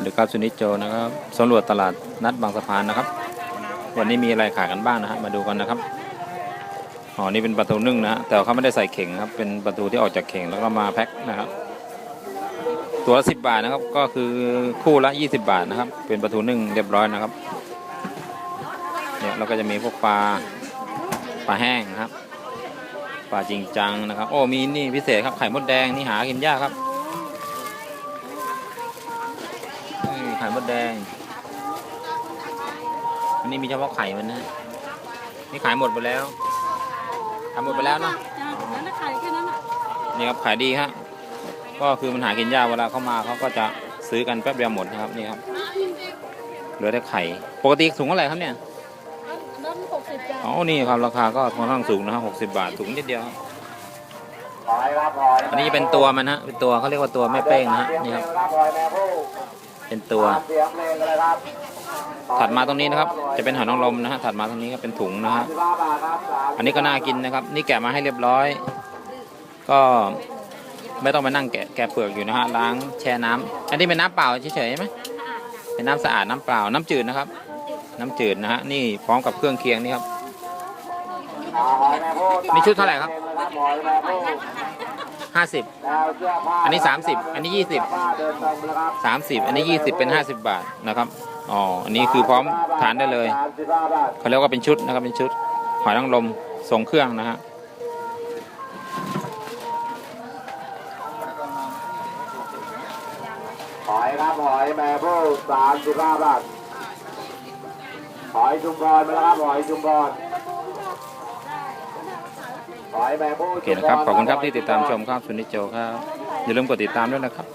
วัสดีครับสุนิจโจนะครับสำรวจตลาดนัดบางสะพานนะครับ วันนี้มีอะไรขายกันบ้างนะฮะมาดูกันนะครับอ๋อนี่เป็นประตูนึ่งนะฮะแต่เขาไม่ได้ใส่เข่งครับเป็นประตูที่ออกจากเข่งแล้วก็มาแพ็คนะครับ ตัวละสิบบาทนะครับก็คือคู่ละยี่สิบบาทนะครับ เป็นประตูนึ่งเรียบร้อยนะครับเนี่ยเราก็จะมีพวกปลาปลาแห้งนะครับปลาจริงจังนะครับ โอ้มีนี่พิเศษครับไข่มดแดงนี่หากินยากครับ นี่ไข่มดแดง อันนี้มีเฉพาะไข่มันนะ นี่ขายหมดไปแล้วขายหมดไปแล้วเนอะจ้านั่นน่ะขายแค่นั้นอะนี่ครับขายดีฮะ ก็คือมันหากินยากเวลาเข้ามาเขาก็จะซื้อกันแป๊บเดียวหมดนะครับนี่ครับ เหลือแต่ไข่ ปกติถุงเท่าไหร่ครับเนี่ย นั่นหกสิบจ้าอ๋อ นี่ครับราคาก็ค่อนข้างสูงนะครับ60บาทถุงนิดเดียวครับอันนี้จะเป็นตัวมันฮะ เป็นตัวเขาเรียกว่าตัวแม่เป้งนะฮะ นี่ครับ เป็นตัว ถัดมาตรงนี้นะครับ จะเป็นหอยนางรมนะฮะถัดมาตรงนี้ก็เป็นถุงนะฮะอันนี้ก็น่ากินนะครับ นี่แกะมาให้เรียบร้อย ก็ไม่ต้องไปนั่งแกะแกะเปลือกอยู่นะฮะล้างแช่น้ำอันนี้เป็นน้ำเปล่าเฉยๆไหมเป็นน้ำสะอาดน้ำเปล่า น้ำจืดนะครับ น้ำจืดนะฮะนี่พร้อมกับเครื่องเคียงนี่ครับมีชุดเท่าไหร่ครับ หอยแม่ผู้50แล้วเสื้อผ้าอันนี้30อันนี้20เสื้อผ้าเดิบอันนี้20เป็น50บบาทนะครับอ๋ออันนี้คือพร้อมทานได้เลยสามสิบห้าบาทเขาเรียกว่าเป็นชุดนะครับเป็นชุดหอยนางรมทรงเครื่องนะฮะหอยครับหอยแม่ผู้สามสิบห้าบาทหอยชุมพรมาแล้วครับหอยชุมพรหอยแม่ผู้ โอเคนะครับ ขอบคุณครับที่ติดตามชมครับสุนิจโจครับ อย่าลืมกดติดตามด้วยนะครับ